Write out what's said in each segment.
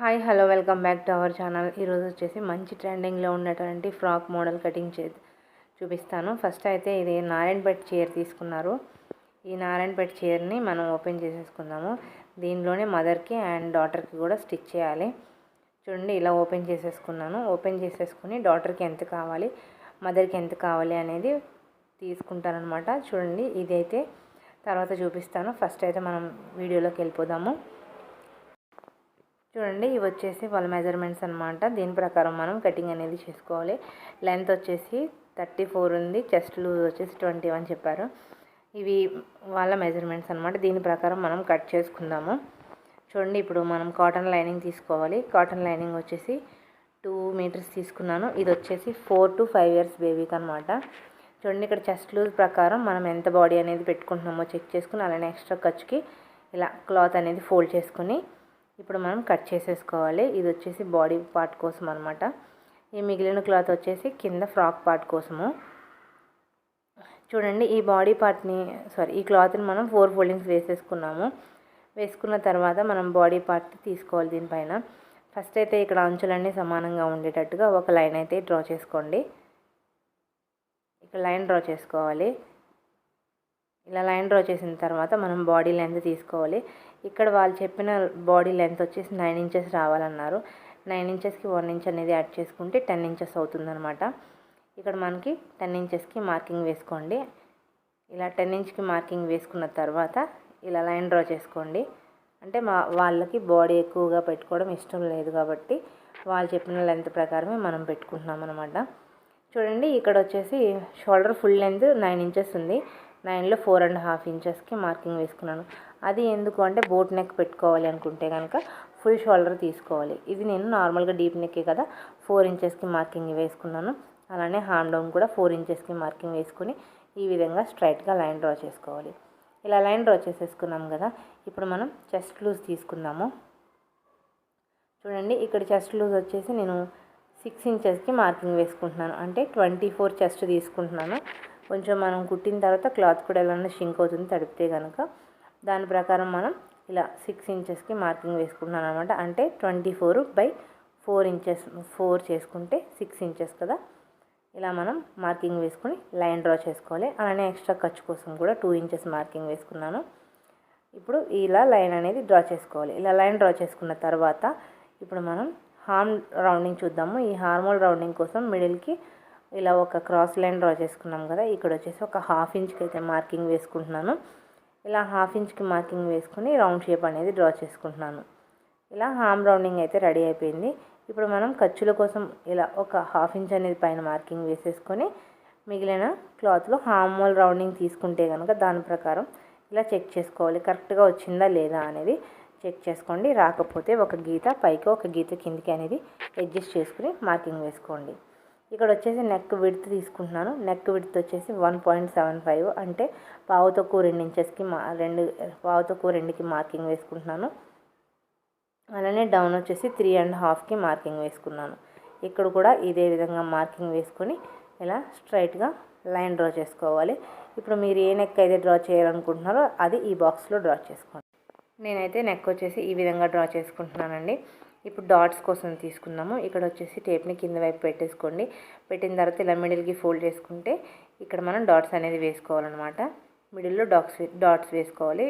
Hi hello welcome back to our channel. ఈరోజు వచ్చేసి మంచి ట్రెండింగ్లో ఉన్నటువంటి ఫ్రాక్ మోడల్ కటింగ్ చే చూపిస్తాను. ఫస్ట్ అయితే ఇది నారాయణపేట చీర తీసుకున్నారు. ఈ నారాయణపేట చీరని మనం ఓపెన్ చేసేసుకుందాము. దీనిలోనే మదర్కి అండ్ డాటర్కి కూడా స్టిచ్ చేయాలి. చూడండి ఇలా ఓపెన్ చేసేసుకున్నాను. ఓపెన్ చేసేసుకుని డాటర్కి ఎంత కావాలి మదర్కి ఎంత కావాలి అనేది తీసుకుంటానమాట చూడండి ఇదైతే తర్వాత చూపిస్తాను. ఫస్ట్ అయితే మనం వీడియోలోకి వెళ్ళిపోదాము. చూడండి ఇవి వచ్చేసి వాళ్ళ మెజర్మెంట్స్ అనమాట దీని ప్రకారం మనం కటింగ్ అనేది చేసుకోవాలి. లెంత్ వచ్చేసి థర్టీ ఫోర్ ఉంది. చెస్ట్ లూజ్ వచ్చేసి ట్వంటీ వన్ చెప్పారు. ఇవి వాళ్ళ మెజర్మెంట్స్ అనమాట దీని ప్రకారం మనం కట్ చేసుకుందాము. చూడండి ఇప్పుడు మనం కాటన్ లైనింగ్ తీసుకోవాలి. కాటన్ లైనింగ్ వచ్చేసి టూ మీటర్స్ తీసుకున్నాను. ఇది వచ్చేసి ఫోర్ టు ఫైవ్ ఇయర్స్ బేబీకి అనమాట చూడండి ఇక్కడ చెస్ట్ లూజ్ ప్రకారం మనం ఎంత బాడీ అనేది పెట్టుకుంటున్నామో చెక్ చేసుకుని అలానే ఎక్స్ట్రా ఖర్చుకి ఇలా క్లాత్ అనేది ఫోల్డ్ చేసుకుని ఇప్పుడు మనం కట్ చేసేసుకోవాలి. ఇది వచ్చేసి బాడీ పార్ట్ కోసం అనమాట ఈ మిగిలిన క్లాత్ వచ్చేసి కింద ఫ్రాక్ పార్ట్ కోసము. చూడండి ఈ బాడీ పార్ట్ని సారీ ఈ క్లాత్ని మనం ఫోర్ ఫోల్డింగ్స్ వేసేసుకున్నాము. వేసుకున్న తర్వాత మనం బాడీ పార్ట్ తీసుకోవాలి దీనిపైన. ఫస్ట్ అయితే ఇక్కడ అంచులన్నీ సమానంగా ఉండేటట్టుగా ఒక లైన్ అయితే డ్రా చేసుకోండి. ఇక్కడ లైన్ డ్రా చేసుకోవాలి. ఇలా లైన్ డ్రా చేసిన తర్వాత మనం బాడీ లెంత్ తీసుకోవాలి. ఇక్కడ వాళ్ళు చెప్పిన బాడీ లెంత్ వచ్చేసి నైన్ ఇంచెస్ రావాలన్నారు. నైన్ ఇంచెస్కి వన్ ఇంచ్ అనేది యాడ్ చేసుకుంటే టెన్ ఇంచెస్ అవుతుందన్నమాట. ఇక్కడ మనకి టెన్ ఇంచెస్కి మార్కింగ్ వేసుకోండి. ఇలా టెన్ ఇంచ్కి మార్కింగ్ వేసుకున్న తర్వాత ఇలా లైన్ డ్రా చేసుకోండి. అంటే మా వాళ్ళకి బాడీ ఎక్కువగా పెట్టుకోవడం ఇష్టం లేదు కాబట్టి వాళ్ళు చెప్పిన లెంత్ ప్రకారమే మనం పెట్టుకుంటున్నాం అనమాట చూడండి ఇక్కడ వచ్చేసి shoulder full length nine inches ఉంది. నైన్లో ఫోర్ అండ్ హాఫ్ ఇంచెస్కి మార్కింగ్ వేసుకున్నాను. అది ఎందుకు అంటే బోట్ నెక్ పెట్టుకోవాలి అనుకుంటే కనుక ఫుల్ షోల్డర్ తీసుకోవాలి. ఇది నేను నార్మల్గా డీప్ నెక్కే కదా ఫోర్ ఇంచెస్కి మార్కింగ్ వేసుకున్నాను. అలానే హ్యాండ్ డౌన్ కూడా ఫోర్ ఇంచెస్కి మార్కింగ్ వేసుకుని ఈ విధంగా స్ట్రైట్గా లైన్ డ్రా చేసుకోవాలి. ఇలా లైన్ డ్రా చేసేసుకున్నాం కదా ఇప్పుడు మనం చెస్ట్ లూజ్ తీసుకుందాము. చూడండి ఇక్కడ చెస్ట్ లూజ్ వచ్చేసి నేను సిక్స్ ఇంచెస్కి మార్కింగ్ వేసుకుంటున్నాను. అంటే ట్వంటీ ఫోర్ చెస్ట్ తీసుకుంటున్నాను. కొంచెం మనం కుట్టిన తర్వాత క్లాత్ కూడా ఎలా షింక్ అవుతుంది తడిపితే కనుక. దాని ప్రకారం మనం ఇలా సిక్స్ ఇంచెస్కి మార్కింగ్ వేసుకుంటున్నాను అనమాట అంటే twenty four by four inches four చేసుకుంటే సిక్స్ ఇంచెస్ కదా. ఇలా మనం మార్కింగ్ వేసుకుని లైన్ డ్రా చేసుకోవాలి. అలానే ఎక్స్ట్రా ఖర్చు కోసం కూడా టూ ఇంచెస్ మార్కింగ్ వేసుకున్నాను. ఇప్పుడు ఇలా లైన్ అనేది డ్రా చేసుకోవాలి. ఇలా లైన్ డ్రా చేసుకున్న తర్వాత ఇప్పుడు మనం హార్మ్ రౌండింగ్ చూద్దాము. ఈ హార్మోల్ రౌండింగ్ కోసం మిడిల్కి ఇలా ఒక క్రాస్ లైన్ డ్రా చేసుకున్నాం కదా. ఇక్కడ వచ్చేసి ఒక హాఫ్ ఇంచ్కి అయితే మార్కింగ్ వేసుకుంటున్నాను. ఇలా హాఫ్ ఇంచ్కి మార్కింగ్ వేసుకొని రౌండ్ షేప్ అనేది డ్రా చేసుకుంటున్నాను. ఇలా హామ్ రౌండింగ్ అయితే రెడీ అయిపోయింది. ఇప్పుడు మనం ఖర్చుల కోసం ఇలా ఒక హాఫ్ ఇంచ్ అనేది పైన మార్కింగ్ వేసేసుకొని మిగిలిన క్లాత్లో హార్మోల్ రౌండింగ్ తీసుకుంటే కనుక దాని ప్రకారం ఇలా చెక్ చేసుకోవాలి. కరెక్ట్గా వచ్చిందా లేదా అనేది చెక్ చేసుకోండి. రాకపోతే ఒక గీత పైకి ఒక గీత కిందికి అనేది అడ్జస్ట్ చేసుకుని మార్కింగ్ వేసుకోండి. ఇక్కడ వచ్చేసి నెక్ విడ్త్ తీసుకుంటున్నాను. నెక్ విడ్త్ వచ్చేసి వన్ పాయింట్ సెవెన్ ఫైవ్ అంటే పావు తక్కువ రెండు ఇంచెస్కి మా రెండు పావు తక్కువ రెండుకి మార్కింగ్ వేసుకుంటున్నాను. అలానే డౌన్ వచ్చేసి త్రీ అండ్ హాఫ్కి మార్కింగ్ వేసుకున్నాను. ఇక్కడ కూడా ఇదే విధంగా మార్కింగ్ వేసుకొని ఇలా స్ట్రైట్గా లైన్ డ్రా చేసుకోవాలి. ఇప్పుడు మీరు ఏ నెక్ అయితే డ్రా చేయాలనుకుంటున్నారో అది ఈ బాక్స్లో డ్రా చేసుకోండి. నేనైతే నెక్ వచ్చేసి ఈ విధంగా డ్రా చేసుకుంటున్నానండి. ఇప్పుడు డాట్స్ కోసం తీసుకున్నాము ఇక్కడ వచ్చేసి టేప్ని కింద వైపు పెట్టేసుకోండి. పెట్టిన తర్వాత ఇలా మిడిల్కి ఫోల్డ్ చేసుకుంటే ఇక్కడ మనం డాట్స్ అనేది వేసుకోవాలన్నమాట. మిడిల్లో డాట్స్ డాట్స్ వేసుకోవాలి.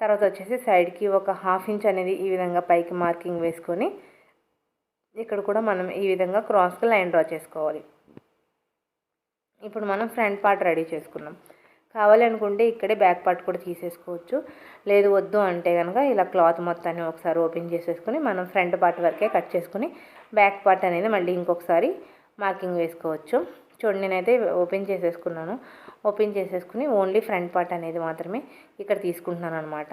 తర్వాత వచ్చేసి సైడ్కి ఒక హాఫ్ ఇంచ్ అనేది ఈ విధంగా పైకి మార్కింగ్ వేసుకొని ఇక్కడ కూడా మనం ఈ విధంగా క్రాస్గా లైన్ డ్రా చేసుకోవాలి. ఇప్పుడు మనం ఫ్రంట్ పార్ట్ రెడీ చేసుకున్నాం. కావాలనుకుంటే ఇక్కడే బ్యాక్ పార్ట్ కూడా తీసేసుకోవచ్చు. లేదు వద్దు అంటే కనుక ఇలా క్లాత్ మొత్తాన్ని ఒకసారి ఓపెన్ చేసేసుకుని మనం ఫ్రంట్ పార్ట్ వరకే కట్ చేసుకుని బ్యాక్ పార్ట్ అనేది మళ్ళీ ఇంకొకసారి మార్కింగ్ వేసుకోవచ్చు. చూడండి నేనైతే ఓపెన్ చేసేసుకున్నాను. ఓపెన్ చేసేసుకుని ఓన్లీ ఫ్రంట్ పార్ట్ అనేది మాత్రమే ఇక్కడ తీసుకుంటున్నాను అనమాట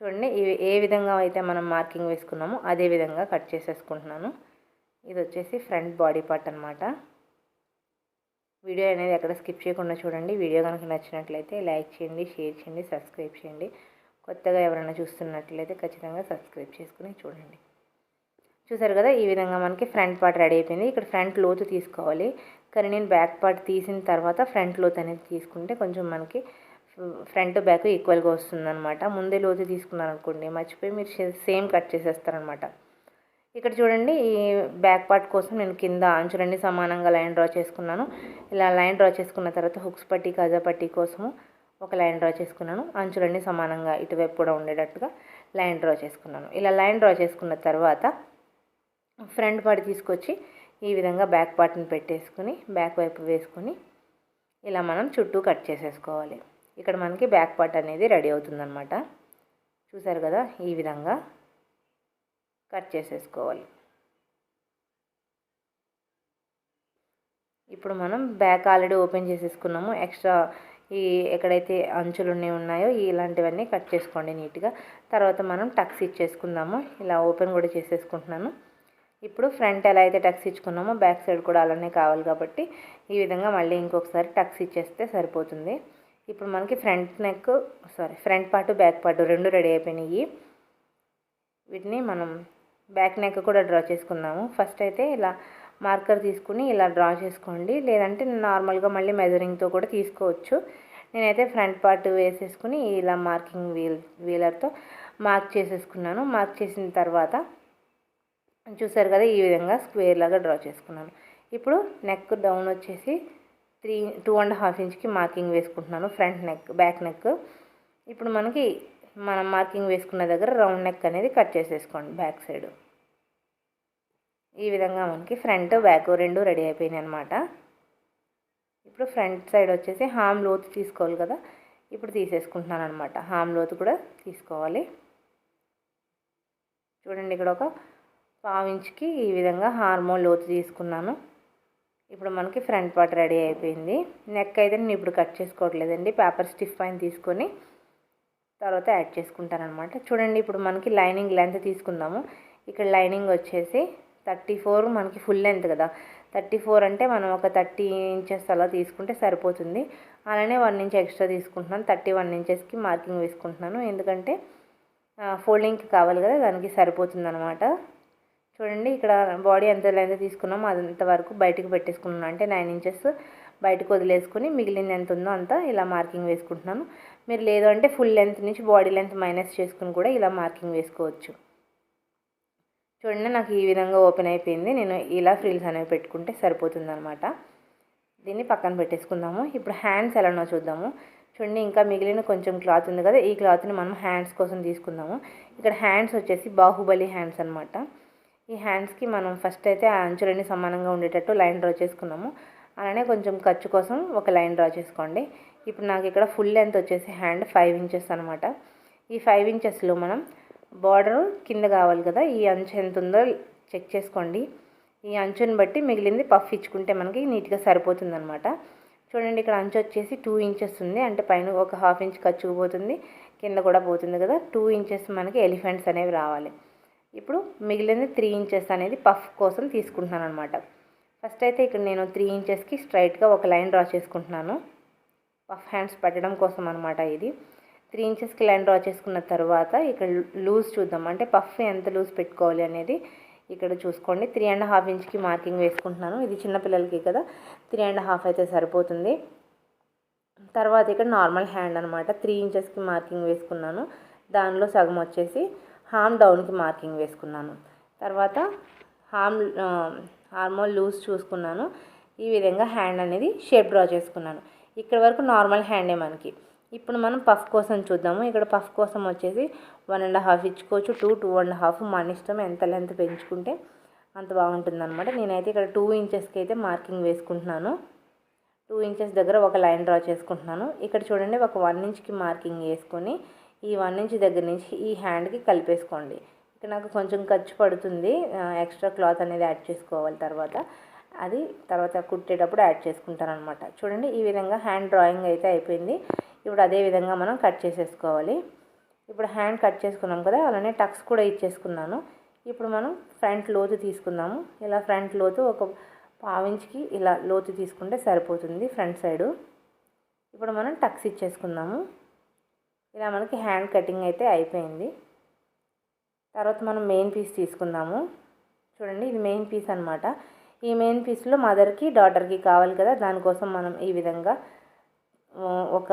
చూడండి ఇవి ఏ విధంగా అయితే మనం మార్కింగ్ వేసుకున్నామో అదే విధంగా కట్ చేసేసుకుంటున్నాను. ఇది వచ్చేసి ఫ్రంట్ బాడీ పార్ట్ అనమాట వీడియో అనేది ఎక్కడ స్కిప్ చేయకుండా చూడండి. వీడియో కనుక నచ్చినట్లయితే లైక్ చేయండి షేర్ చేయండి సబ్స్క్రైబ్ చేయండి. కొత్తగా ఎవరైనా చూస్తున్నట్లయితే ఖచ్చితంగా సబ్స్క్రైబ్ చేసుకుని చూడండి. చూసారు కదా ఈ విధంగా మనకి ఫ్రంట్ పార్ట్ రెడీ అయిపోయింది. ఇక్కడ ఫ్రంట్ లోతు తీసుకోవాలి. కానీ నేను బ్యాక్ పార్ట్ తీసిన తర్వాత ఫ్రంట్ లోతు అనేది తీసుకుంటే కొంచెం మనకి ఫ్రంట్ బ్యాక్ ఈక్వల్గా వస్తుందన్నమాట. ముందే లోతు తీసుకున్నాను అనుకోండి మర్చిపోయి మీరు సేమ్ కట్ చేసేస్తారనమాట ఇక్కడ చూడండి ఈ బ్యాక్ పార్ట్ కోసం నేను కింద అంచులన్నీ సమానంగా లైన్ డ్రా చేసుకున్నాను. ఇలా లైన్ డ్రా చేసుకున్న తర్వాత హుక్స్ పట్టి కాజా పట్టి కోసము ఒక లైన్ డ్రా చేసుకున్నాను. అంచులన్నీ సమానంగా ఇటువైపు కూడా ఉండేటట్టుగా లైన్ డ్రా చేసుకున్నాను. ఇలా లైన్ డ్రా చేసుకున్న తర్వాత ఫ్రంట్ పార్ట్ తీసుకొచ్చి ఈ విధంగా బ్యాక్ పార్ట్ని పెట్టేసుకుని బ్యాక్ వైపు వేసుకొని ఇలా మనం చుట్టూ కట్ చేసేసుకోవాలి. ఇక్కడ మనకి బ్యాక్ పార్ట్ అనేది రెడీ అవుతుందన్నమాట. చూసారు కదా ఈ విధంగా కట్ చేసేసుకోవాలి. ఇప్పుడు మనం బ్యాక్ ఆల్రెడీ ఓపెన్ చేసేసుకున్నాము. ఎక్స్ట్రా ఈ ఎక్కడైతే అంచులు ఉన్నాయో ఇలాంటివన్నీ కట్ చేసుకోండి నీట్గా. తర్వాత మనం టక్స్ ఇచ్చేసుకుందాము. ఇలా ఓపెన్ కూడా చేసేసుకుంటున్నాను. ఇప్పుడు ఫ్రంట్ ఎలా అయితే టక్స్ ఇచ్చుకున్నామో బ్యాక్ సైడ్ కూడా అలానే కావాలి కాబట్టి ఈ విధంగా మళ్ళీ ఇంకొకసారి టక్స్ ఇచ్చేస్తే సరిపోతుంది. ఇప్పుడు మనకి front neck sorry front part back part రెండు రెడీ అయిపోయినాయి. వీటిని మనం బ్యాక్ నెక్ కూడా డ్రా చేసుకుందాము. ఫస్ట్ అయితే ఇలా మార్కర్ తీసుకుని ఇలా డ్రా చేసుకోండి. లేదంటే నార్మల్గా మళ్ళీ మెజరింగ్తో కూడా తీసుకోవచ్చు. నేనైతే ఫ్రంట్ పార్ట్ వేసేసుకుని ఇలా మార్కింగ్ వీల్ వీలర్తో మార్క్ చేసేసుకున్నాను. మార్క్ చేసిన తర్వాత చూసారు కదా ఈ విధంగా స్క్వేర్ లాగా డ్రా చేసుకున్నాను. ఇప్పుడు నెక్ డౌన్ వచ్చేసి త్రీ టూ అండ్ హాఫ్ ఇంచ్కి మార్కింగ్ వేసుకుంటున్నాను ఫ్రంట్ నెక్ బ్యాక్ నెక్. ఇప్పుడు మనకి మనం మార్కింగ్ వేసుకున్న దగ్గర రౌండ్ నెక్ అనేది కట్ చేసేసుకోండి బ్యాక్ సైడ్. ఈ విధంగా మనకి ఫ్రంట్ బ్యాక్ రెండు రెడీ అయిపోయినాయి అనమాట ఇప్పుడు ఫ్రంట్ సైడ్ వచ్చేసి హామ్ లోతు తీసుకోవాలి కదా ఇప్పుడు తీసేసుకుంటున్నాను అనమాట హామ్ లోతు కూడా తీసుకోవాలి. చూడండి ఇక్కడ ఒక పావించ్కి ఈ విధంగా హార్మోన్ లోతు తీసుకున్నాను. ఇప్పుడు మనకి ఫ్రంట్ పార్ట్ రెడీ అయిపోయింది. నెక్ అయితే నేను ఇప్పుడు కట్ చేసుకోవట్లేదండి. పేపర్ స్టిఫ్ పైన తీసుకొని తర్వాత యాడ్ చేసుకుంటాను అనమాట చూడండి ఇప్పుడు మనకి లైనింగ్ లెంత్ తీసుకుందాము. ఇక్కడ లైనింగ్ వచ్చేసి థర్టీ ఫోర్ మనకి ఫుల్ లెంత్ కదా. థర్టీ ఫోర్ అంటే మనం ఒక థర్టీ ఇంచెస్ అలా తీసుకుంటే సరిపోతుంది. అలానే వన్ ఇంచ్ ఎక్స్ట్రా తీసుకుంటున్నాను. థర్టీ వన్ ఇంచెస్కి మార్కింగ్ వేసుకుంటున్నాను. ఎందుకంటే ఫోల్డింగ్కి కావాలి కదా దానికి సరిపోతుంది అనమాట చూడండి ఇక్కడ బాడీ ఎంత లెంత్ తీసుకున్నామో అదంత వరకు బయటకు పెట్టేసుకున్నాను. అంటే నైన్ ఇంచెస్ బయటకు వదిలేసుకుని మిగిలింది ఎంత ఉందో అంతా ఇలా మార్కింగ్ వేసుకుంటున్నాను. మీరు లేదు అంటే ఫుల్ లెంత్ నుంచి బాడీ లెంత్ మైనస్ చేసుకుని కూడా ఇలా మార్కింగ్ వేసుకోవచ్చు. చూడండి నాకు ఈ విధంగా ఓపెన్ అయిపోయింది. నేను ఇలా ఫ్రీల్స్ అనేవి పెట్టుకుంటే సరిపోతుందనమాట దీన్ని పక్కన పెట్టేసుకుందాము. ఇప్పుడు హ్యాండ్స్ ఎలానో చూద్దాము. చూడండి ఇంకా మిగిలిన కొంచెం క్లాత్ ఉంది కదా ఈ క్లాత్ని మనం హ్యాండ్స్ కోసం తీసుకుందాము. ఇక్కడ హ్యాండ్స్ వచ్చేసి బాహుబలి హ్యాండ్స్ అనమాట ఈ హ్యాండ్స్కి మనం ఫస్ట్ అయితే ఆ అంచులన్నీ సమానంగా ఉండేటట్టు లైన్ డ్రా చేసుకున్నాము. అలానే కొంచెం ఖర్చు కోసం ఒక లైన్ డ్రా చేసుకోండి. ఇప్పుడు నాకు ఇక్కడ ఫుల్ లెంత్ వచ్చేసి హ్యాండ్ ఫైవ్ ఇంచెస్ అనమాట ఈ ఫైవ్ ఇంచెస్లో మనం బార్డర్ కింద కావాలి కదా ఈ అంచు ఎంత ఉందో చెక్ చేసుకోండి. ఈ అంచుని బట్టి మిగిలింది పఫ్ ఇచ్చుకుంటే మనకి నీట్గా సరిపోతుంది అనమాట చూడండి ఇక్కడ అంచు వచ్చేసి టూ ఇంచెస్ ఉంది. అంటే పైన ఒక హాఫ్ ఇంచ్ ఖర్చుకుపోతుంది కింద కూడా పోతుంది కదా. టూ ఇంచెస్ మనకి ఎలిఫెంట్స్ అనేవి రావాలి. ఇప్పుడు మిగిలింది త్రీ ఇంచెస్ అనేది పఫ్ కోసం తీసుకుంటున్నాను అనమాట ఫస్ట్ అయితే ఇక్కడ నేను త్రీ ఇంచెస్కి స్ట్రైట్గా ఒక లైన్ డ్రా చేసుకుంటున్నాను. పఫ్ హ్యాండ్స్ పెట్టడం కోసం అనమాట ఇది. త్రీ ఇంచెస్కి లైన్ డ్రా చేసుకున్న తర్వాత ఇక్కడ లూజ్ చూద్దాం. అంటే పఫ్ ఎంత లూజ్ పెట్టుకోవాలి అనేది ఇక్కడ చూసుకోండి. త్రీ అండ్ హాఫ్ ఇంచ్కి మార్కింగ్ వేసుకుంటున్నాను. ఇది చిన్నపిల్లలకి కదా. త్రీ అండ్ హాఫ్ అయితే సరిపోతుంది. తర్వాత ఇక్కడ నార్మల్ హ్యాండ్ అనమాట త్రీ ఇంచెస్కి మార్కింగ్ వేసుకున్నాను. దానిలో సగం వచ్చేసి హామ్ డౌన్కి మార్కింగ్ వేసుకున్నాను. తర్వాత హామ్ హార్మోన్ లూజ్ చూసుకున్నాను. ఈ విధంగా హ్యాండ్ అనేది షేప్ డ్రా చేసుకున్నాను. ఇక్కడ వరకు నార్మల్ హ్యాండే మనకి. ఇప్పుడు మనం పఫ్ కోసం చూద్దాము. ఇక్కడ పఫ్ కోసం వచ్చేసి వన్ అండ్ హాఫ్ ఇచ్చుకోవచ్చు. టూ టూ అండ్ హాఫ్ మన ఇష్టం. ఎంత లెంత్ పెంచుకుంటే అంత బాగుంటుంది అనమాట నేనైతే ఇక్కడ టూ ఇంచెస్కి అయితే మార్కింగ్ వేసుకుంటున్నాను. టూ ఇంచెస్ దగ్గర ఒక లైన్ డ్రా చేసుకుంటున్నాను. ఇక్కడ చూడండి ఒక వన్ ఇంచ్కి మార్కింగ్ వేసుకొని ఈ వన్ ఇంచ్ దగ్గర నుంచి ఈ హ్యాండ్కి కలిపేసుకోండి. ఇక్కడ నాకు కొంచెం ఖర్చు పడుతుంది. ఎక్స్ట్రా క్లాత్ అనేది యాడ్ చేసుకోవాలి తర్వాత. అది తర్వాత కుట్టేటప్పుడు యాడ్ చేసుకుంటాను అనమాట చూడండి ఈ విధంగా హ్యాండ్ డ్రాయింగ్ అయితే అయిపోయింది. ఇప్పుడు అదే విధంగా మనం కట్ చేసేసుకోవాలి. ఇప్పుడు హ్యాండ్ కట్ చేసుకున్నాం కదా అలానే టక్స్ కూడా ఇచ్చేసుకున్నాను. ఇప్పుడు మనం ఫ్రంట్ లోతు తీసుకుందాము. ఇలా ఫ్రంట్ లోతు ఒక పావించికి ఇలా లోతు తీసుకుంటే సరిపోతుంది ఫ్రంట్ సైడు. ఇప్పుడు మనం టక్స్ ఇచ్చేసుకుందాము. ఇలా మనకి హ్యాండ్ కటింగ్ అయితే అయిపోయింది. తర్వాత మనం మెయిన్ పీస్ తీసుకుందాము. చూడండి ఇది మెయిన్ పీస్ అనమాట ఈ మెయిన్ పీస్లో మదర్కి డాటర్కి కావాలి కదా దానికోసం మనం ఈ విధంగా ఒక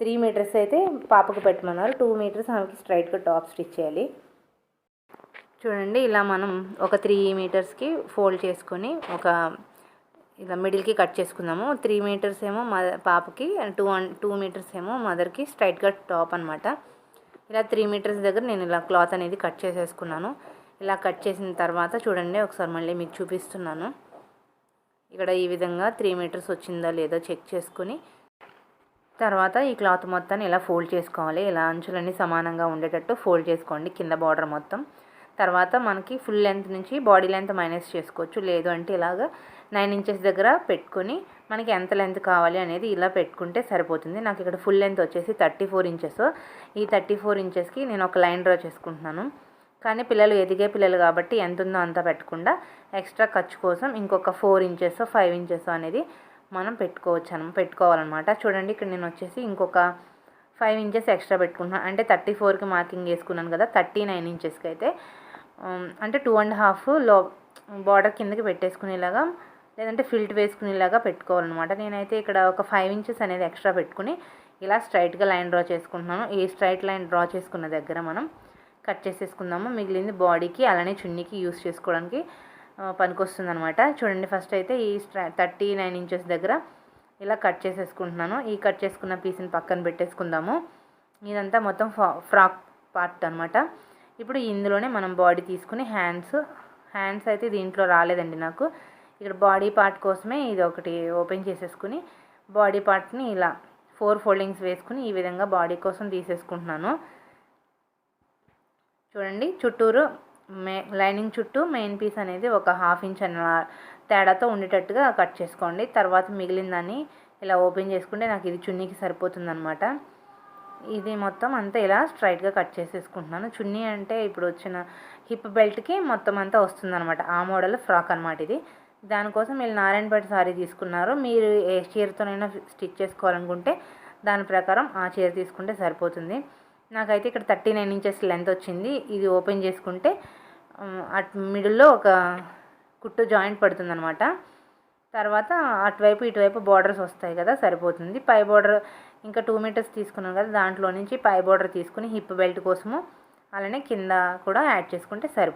త్రీ మీటర్స్ అయితే పాపకు పెట్టమన్నారు. టూ మీటర్స్ ఆమెకి స్ట్రైట్గా టాప్ స్టిచ్ చేయాలి. చూడండి ఇలా మనం ఒక త్రీ మీటర్స్కి ఫోల్డ్ చేసుకొని ఒక ఇలా మిడిల్కి కట్ చేసుకుందాము. త్రీ మీటర్స్ ఏమో మద పాపకి టూ వన్ టూ మీటర్స్ ఏమో మదర్కి స్ట్రైట్గా టాప్ అనమాట ఇలా త్రీ మీటర్స్ దగ్గర నేను ఇలా క్లాత్ అనేది కట్ చేసేసుకున్నాను. ఇలా కట్ చేసిన తర్వాత చూడండి ఒకసారి మళ్ళీ మీకు చూపిస్తున్నాను. ఇక్కడ ఈ విధంగా త్రీ మీటర్స్ వచ్చిందా లేదో చెక్ చేసుకుని తర్వాత ఈ క్లాత్ మొత్తాన్ని ఇలా ఫోల్డ్ చేసుకోవాలి. ఇలా అంచులన్నీ సమానంగా ఉండేటట్టు ఫోల్డ్ చేసుకోండి కింద బార్డర్ మొత్తం. తర్వాత మనకి ఫుల్ లెంత్ నుంచి బాడీ లెంత్ మైనస్ చేసుకోవచ్చు. లేదు అంటే ఇలాగ నైన్ ఇంచెస్ దగ్గర పెట్టుకొని మనకి ఎంత లెంత్ కావాలి అనేది ఇలా పెట్టుకుంటే సరిపోతుంది. నాకు ఇక్కడ ఫుల్ లెంత్ వచ్చేసి థర్టీ ఫోర్ ఇంచెస్. ఈ థర్టీ ఫోర్ ఇంచెస్కి నేను ఒక లైన్ డ్రా చేసుకుంటున్నాను. కానీ పిల్లలు ఎదిగే పిల్లలు కాబట్టి ఎంత ఉందో అంత పెట్టకుండా ఎక్స్ట్రా ఖర్చు కోసం ఇంకొక ఫోర్ ఇంచెస్ ఫైవ్ ఇంచెస్ అనేది మనం పెట్టుకోవచ్చు అన్న పెట్టుకోవాలన్నమాట. చూడండి ఇక్కడ నేను వచ్చేసి ఇంకొక ఫైవ్ ఇంచెస్ ఎక్స్ట్రా పెట్టుకుంటున్నాను అంటే థర్టీ ఫోర్కి మార్కింగ్ వేసుకున్నాను కదా థర్టీ నైన్ ఇంచెస్కి అయితే. అంటే టూ అండ్ హాఫ్లో బార్డర్ కిందకి పెట్టేసుకునేలాగా లేదంటే ఫిల్ట్ వేసుకునేలాగా పెట్టుకోవాలన్నమాట. నేనైతే ఇక్కడ ఒక ఫైవ్ ఇంచెస్ అనేది ఎక్స్ట్రా పెట్టుకుని ఇలా స్ట్రైట్గా లైన్ డ్రా చేసుకుంటున్నాను. ఈ స్ట్రైట్ లైన్ డ్రా చేసుకున్న దగ్గర మనం కట్ చేసేసుకుందాము. మిగిలింది బాడీకి అలానే చున్నీకి యూస్ చేసుకోవడానికి పనికొస్తుంది అనమాట చూడండి ఫస్ట్ అయితే ఈ థర్టీ నైన్ ఇంచెస్ దగ్గర ఇలా కట్ చేసేసుకుంటున్నాను. ఈ కట్ చేసుకున్న పీస్ని పక్కన పెట్టేసుకుందాము. ఇదంతా మొత్తం ఫ్రాక్ పార్ట్ అనమాట ఇప్పుడు ఇందులోనే మనం బాడీ తీసుకుని హ్యాండ్స్ హ్యాండ్స్ అయితే దీంట్లో రాలేదండి నాకు. ఇక్కడ బాడీ పార్ట్ కోసమే ఇది ఒకటి ఓపెన్ చేసేసుకుని బాడీ పార్ట్ని ఇలా ఫోర్ ఫోల్డింగ్స్ వేసుకుని ఈ విధంగా బాడీ కోసం తీసేసుకుంటున్నాను. చూడండి చుట్టూరు లైనింగ్ చుట్టూ మెయిన్ పీస్ అనేది ఒక హాఫ్ ఇంచ్ అన్న తేడాతో ఉండేటట్టుగా కట్ చేసుకోండి. తర్వాత మిగిలిందని ఇలా ఓపెన్ చేసుకుంటే నాకు ఇది చున్నీకి సరిపోతుంది అనమాట ఇది మొత్తం అంతా ఇలా స్ట్రైట్గా కట్ చేసేసుకుంటున్నాను. చున్నీ అంటే ఇప్పుడు వచ్చిన హిప్ బెల్ట్కి మొత్తం అంతా వస్తుందన్నమాట. ఆ మోడల్ ఫ్రాక్ అనమాట ఇది. దానికోసం వీళ్ళు నారాయణపేట సారీ తీసుకున్నారు. మీరు ఏ చీరతోనైనా స్టిచ్ చేసుకోవాలనుకుంటే దాని ప్రకారం ఆ చీర తీసుకుంటే సరిపోతుంది. నాకైతే ఇక్కడ థర్టీ నైన్ ఇంచెస్ లెంత్ వచ్చింది. ఇది ఓపెన్ చేసుకుంటే అటు మిడిల్లో ఒక కుట్టు జాయింట్ పడుతుందనమాట తర్వాత అటువైపు ఇటువైపు బార్డర్స్ వస్తాయి కదా సరిపోతుంది. పై బార్డర్ ఇంకా టూ మీటర్స్ తీసుకున్నాం కదా దాంట్లో నుంచి పై బార్డర్ తీసుకుని హిప్ బెల్ట్ కోసము అలానే కింద కూడా యాడ్ చేసుకుంటే సరిపోతుంది